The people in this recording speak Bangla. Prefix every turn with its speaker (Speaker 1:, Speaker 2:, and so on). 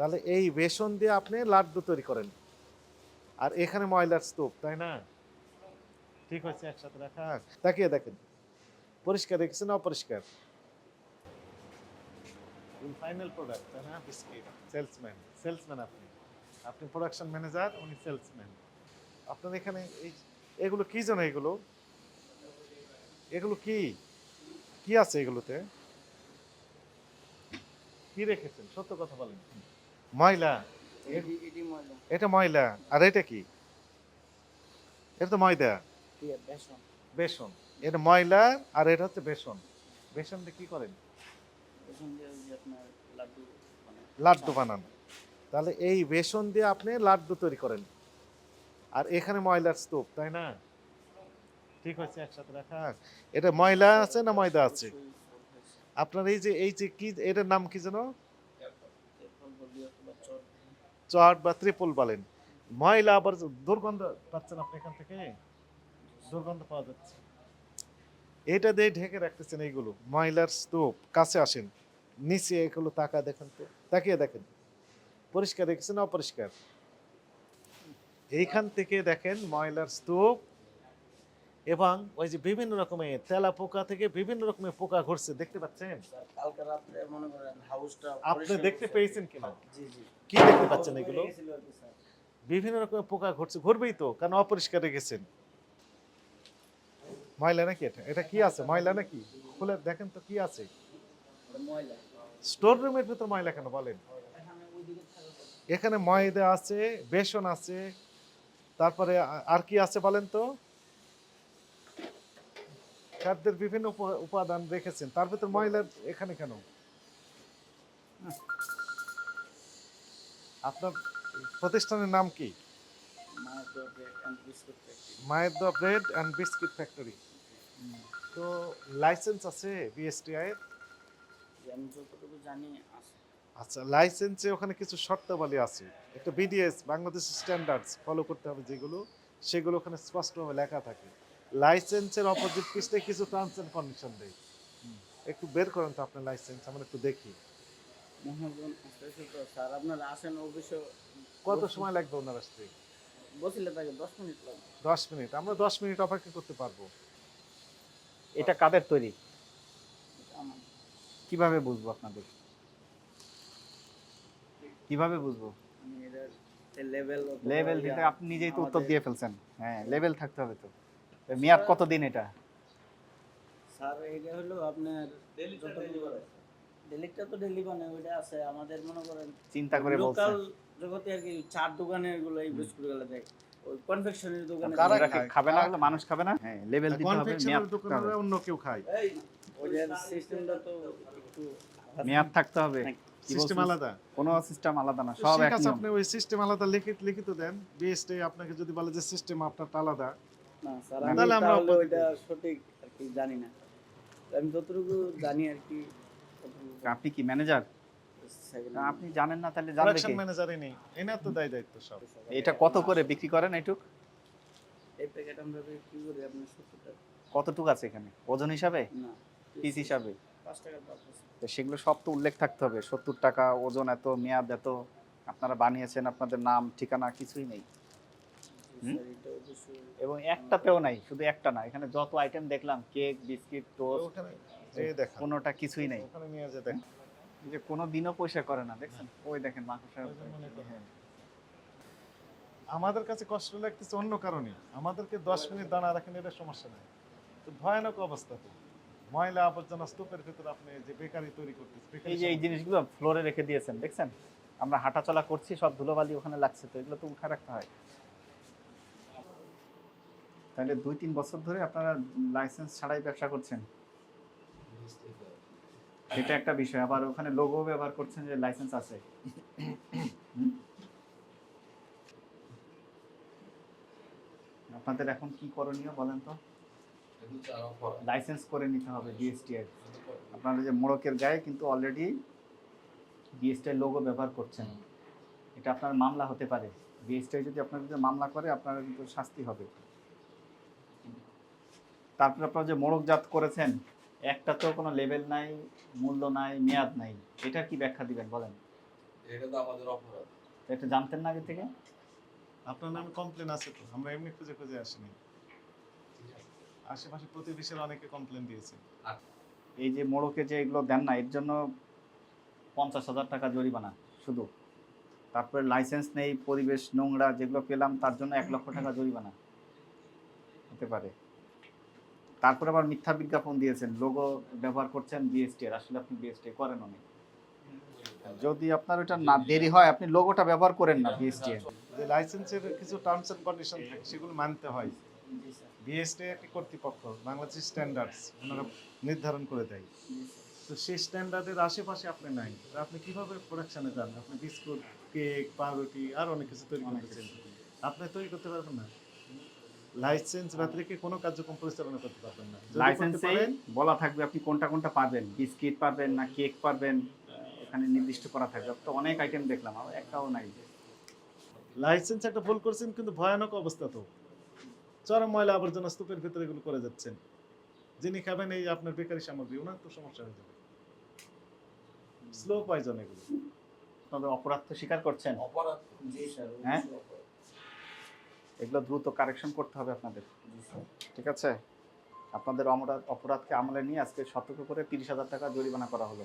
Speaker 1: তাহলে এই বেসন দিয়ে আপনি লাড্ডু তৈরি করেন। আর এখানে ময়লার স্তূপ তাই না? ঠিক হচ্ছে একসাথে রাখা তাকিয়ে দেখেন। পরিষ্কার রেখেছেন না অপরিষ্কার? ফাইনাল প্রোডাক্ট তাই না? বিস্কিট সেলসম্যান সেলসম্যান আপনি। আপনি প্রোডাকশন ম্যানেজার উনি সেলসম্যান আপনার এখানে এই এগুলো কি জানো এগুলো? এগুলো কি? কি আছে এগুলোতে? কি রেখেছেন? সত্য কথা বলেন। ময়লা?
Speaker 2: এটি
Speaker 1: ময়লা। আর এটা কি? এটা তো ময়দা।
Speaker 2: বেসন?
Speaker 1: বেসন। এটা ময়লা আর এটা হচ্ছে বেসন। বেসন দিয়ে কি করেন?
Speaker 2: লাড্ডু
Speaker 1: বানান। তাহলে এই বেসন দিয়ে আপনি লাড্ডু তৈরি করেন। আর এখানে ময়লার স্তূপ তাই না? ঠিক হচ্ছে একসাথে রাখা। এটা ময়লা আছে না ময়দা আছে। আপনার এই যে এই যে কি এটার নাম কি যেন
Speaker 2: এরপর বলি অথবা চট
Speaker 1: চট বা ত্রিপল বলেন। ময়লা আবার দুর্গন্ধ পাচ্ছেন আপনি এখান থেকে? দুর্গন্ধ পাওয়া যাচ্ছে। এটা দিয়ে ঢেকে রাখতেছেন এইগুলো, ময়লার স্তূপ, কাছে আসেন। নিচে এগুলো তাকা দেখেন তো, তাকিয়ে দেখেন। পরিষ্কার রেখেছেন অপরিষ্কার? এইখান থেকে দেখেন ময়লার স্তূপ এবং ওই যে বিভিন্ন রকমের তেলা পোকা থেকে বিভিন্ন রকমের পোকা ঘুরছে দেখতে পাচ্ছেন?
Speaker 2: কালকে রাত্রে মনে করেন হাউসটা
Speaker 1: আপনি দেখতে পেয়েছেন কিনা?
Speaker 2: জি জি।
Speaker 1: কি দেখতে পাচ্ছেন এগুলো?
Speaker 2: কি, স্যার।
Speaker 1: বিভিন্ন রকমের পোকা ঘুরছে ঘুরবেই তো কারণ অপরিষ্কার রেখেছেন ময়লা নাকি এটা? এটা কি আছে? ময়লা নাকি? খুলে দেখেন তো কি আছে। স্টোর রুমের ভিতর ময়লা কেন বলেন।
Speaker 2: এখানে
Speaker 1: ময়দা আছে বেসন আছে তারপরে আর কি আছে বলেন তো? খাদ্যের বিভিন্ন উপ- উপাদান রেখেছেন। তার ভিতর ময়লা এখানে কেন? আপনার প্রতিষ্ঠানের নাম কি?
Speaker 2: মায়ের
Speaker 1: দোয়া ব্রেড অ্যান্ড বিস্কিট ফ্যাক্টরি। তো লাইসেন্স আছে বিএসটিআই
Speaker 2: আমি যতটুকু জানি
Speaker 1: আচ্ছা লাইসেন্সে ওখানে কিছু শর্তাবলী আছে। একটা বিডিএস বাংলাদেশ স্ট্যান্ডার্ডস ফলো করতে হবে যেগুলো, সেগুলো ওখানে স্পষ্টভাবে লেখা থাকে। লাইসেন্সের অপোজিট পিসতে কিছু টার্মস এন্ড কন্ডিশন দেয় একটু বের করেন তো আপনার লাইসেন্স আমরা একটু দেখি।
Speaker 2: স্যার আপনারা আসেন অফিসে।
Speaker 1: কত সময় লাগবে ওনার আসতে?
Speaker 2: বসলে তাকে দশ মিনিট লাগবে।
Speaker 1: দশ মিনিট আমরা দশ মিনিট অপেক্ষা করতে পারব।
Speaker 3: এটা কাদের তৈরি? কীভাবে বুঝব আপনাদের? কীভাবে বুঝব?
Speaker 2: লেভেল
Speaker 3: লেভেল দিতে আপনি নিজেই তো উত্তর দিয়ে ফেলছেন। হ্যাঁ লেভেল থাকতে হবে তো। মেয়াদ কতদিন এটা?
Speaker 2: স্যার এটা হলো আপনার ডেলিটা তো ডেলি ওইটা আছে। আমাদের মনে করেন
Speaker 3: চিন্তা করে বলছেন।
Speaker 2: লোকাল জগতে আর কি চার দোকানেরগুলো এই বিস্কুটগুলো দেয়। ওই কনফেকশনের দোকানে।
Speaker 1: কারা?
Speaker 3: খাবে না মানুষ খাবে না? হ্যাঁ লেভেল দিতে হবে মেয়াদ
Speaker 1: দোকানে
Speaker 3: হবে।
Speaker 1: অন্য কেউ খায়।
Speaker 2: এই সিস্টেমটা তো একটু
Speaker 3: মেয়াদ থাকতে হবে।
Speaker 1: সিস্টেম আলাদা।
Speaker 3: কোনো সিস্টেম আলাদা না সব এক
Speaker 1: আছে আপনি ওই সিস্টেম আলাদা লিখিত লিখিত দেন। বিএসটি আপনাকে যদি বলে যে সিস্টেম আপনারটা আলাদা
Speaker 2: না স্যার
Speaker 1: তাহলে আমরা
Speaker 2: ওইটা সঠিক আর কি জানি না। আমি যতটুকু জানি আর কি
Speaker 3: আপনি কি ম্যানেজার? আপনি জানেন না তাহলে জানবে
Speaker 1: প্রোডাকশন
Speaker 3: কি?
Speaker 1: ম্যানেজারই নেই এনার তো দায় দায়িত্ব সব।
Speaker 3: এটা কত করে বিক্রি করেন এটুক
Speaker 2: এই প্যাকেট আমরা কি করি আপনি সত্তর টাকা।
Speaker 3: কতটুক আছে এখানে? ওজন হিসাবে?
Speaker 2: না
Speaker 3: পিস হিসাবে?
Speaker 2: পাঁচ টাকার
Speaker 3: তো সেগুলো সব তো উল্লেখ থাকতে হবে সত্তর টাকা ওজন এত মেয়াদ এত আপনারা বানিয়েছেন আপনাদের নাম ঠিকানা কিছুই নেই। হুম?
Speaker 2: এটা অবশ্যই
Speaker 3: এবং একটাতেও নাই শুধু একটা না এখানে যত আইটেম দেখলাম কেক বিস্কিট টোস্ট কোনোটা কিছুই নাই।
Speaker 1: ওখানে নিয়ে যে
Speaker 3: যে কোনো দিনও পয়সা করে না দেখছেন? ওই দেখেন
Speaker 1: মনে করি। আমাদের কাছে কষ্ট লাগতেছে অন্য কারণে। আমাদেরকে দশ মিনিট দাঁড়া রাখেন এটা সমস্যা নেই। তো ভয়ানক অবস্থা তো। ময়লা আবর্জনা স্তূপের ভিতরে আপনি যে বেকারি তৈরি করতেছে বেকারি
Speaker 3: এই যে এই জিনিসগুলো ফ্লোরে রেখে দিয়েছেন দেখছেন? আমরা হাঁটাচলা করছি সব ধুলোবালি ওখানে লাগছে তো এগুলো তো উঠা রাখতে হয়। তাহলে দুই, তিন বছর ধরে আপনারা লাইসেন্স ছাড়াই ব্যবসা করছেন? এটা একটা বিষয়। আবার ওখানে লোগো ব্যবহার করছেন যে লাইসেন্স আছে। আপনাদের এখন কি করণীয় বলেন তো? লাইসেন্স করে নিতে হবে ডিএসটি এর। আপনারা যে মোড়কের গায়ে কিন্তু অলরেডি বিএসটিআই লোগো ব্যবহার করছেন। এটা আপনার মামলা হতে পারে। বিএসটিআই যদি আপনার মামলা করে, আপনার কিন্তু শাস্তি হবে। তারপরে আপনারা যে মোড়কজাত করেছেন একটা তো কোনো লেভেল নাই মূল্য নাই মেয়াদ নাই। এটা কি ব্যাখ্যা দিবেন বলেন?
Speaker 4: এটা তো আমাদের অপরাধ।
Speaker 3: এটা জানতেন না আগে থেকে?
Speaker 1: আপনার নামে কমপ্লেন আছে তো আমরা এমনি খুঁজে খুঁজে আসিনি। আশেপাশে প্রতিবেশীর অনেকে কমপ্লেন দিয়েছে।
Speaker 3: এই যে মোড়কে যে এগুলো দেন না এর জন্য পঞ্চাশ হাজার টাকা জরিমানা শুধু। তারপরে লাইসেন্স নেই পরিবেশ নোংরা যেগুলো পেলাম তার জন্য এক লক্ষ টাকা জরিমানা। হতে পারে। তারপরে আবার মিথ্যা বিজ্ঞাপন দিয়েছেন লোগো ব্যবহার করছেন বিএসটি এর। আসলে আপনি বিএসটি করেন অনেক। যদি আপনার ওটা না দেরি হয়, আপনি লোগোটা ব্যবহার করেন না বিএসটি এর
Speaker 1: যে লাইসেন্সের কিছু টার্মস এন্ড কন্ডিশন থাকে, সেগুলো মানতে হয়। বিএসটি একটি কর্তৃপক্ষ, বাংলাদেশ স্ট্যান্ডার্ডস ওনারা নির্ধারণ করে দেয়। তো সেই স্ট্যান্ডার্ডের আশেপাশে আপনি নাই। আপনি কীভাবে প্রোডাকশনে যান? আপনি বিস্কুট কেক পাউরুটি, আর অনেক কিছু তৈরি করতেছেন আপনি তৈরি করতে পারবেন না। লাইসেন্স ব্যতিরেকে কোনো কার্যক্রম পরিচালনা করতে পারবেন না।
Speaker 3: লাইসেন্সে বলা থাকবে আপনি কোনটা কোনটা পাবেন বিস্কিট পাবেন না কেক পাবেন এখানে নির্দিষ্ট করা থাকবে। তো অনেক আইটেম দেখলাম আমার একটাও নাই।
Speaker 1: লাইসেন্স একটা ভুল করছেন কিন্তু ভয়ানক অবস্থা তো। চরম ময়লা আবর্জনা স্তূপের ভিতরে এগুলো করে যাচ্ছেন। যিনি খাবেন এই আপনার বেকারি সামগ্রী ওনার তো সমস্যা হয়ে যাবে। স্লো পয়জন এগুলো।
Speaker 3: আপনাদের অপরাধ তো স্বীকার করছেন।
Speaker 4: অপরাধ
Speaker 2: জি স্যার
Speaker 3: হ্যাঁ? এগুলো দ্রুত কারেকশন করতে হবে আপনাদের। ঠিক আছে? আপনাদের অপরাধ অপরাধকে আমলে নিয়ে আজকে সতর্ক করে তিরিশ হাজার টাকা জরিমানা করা হলো।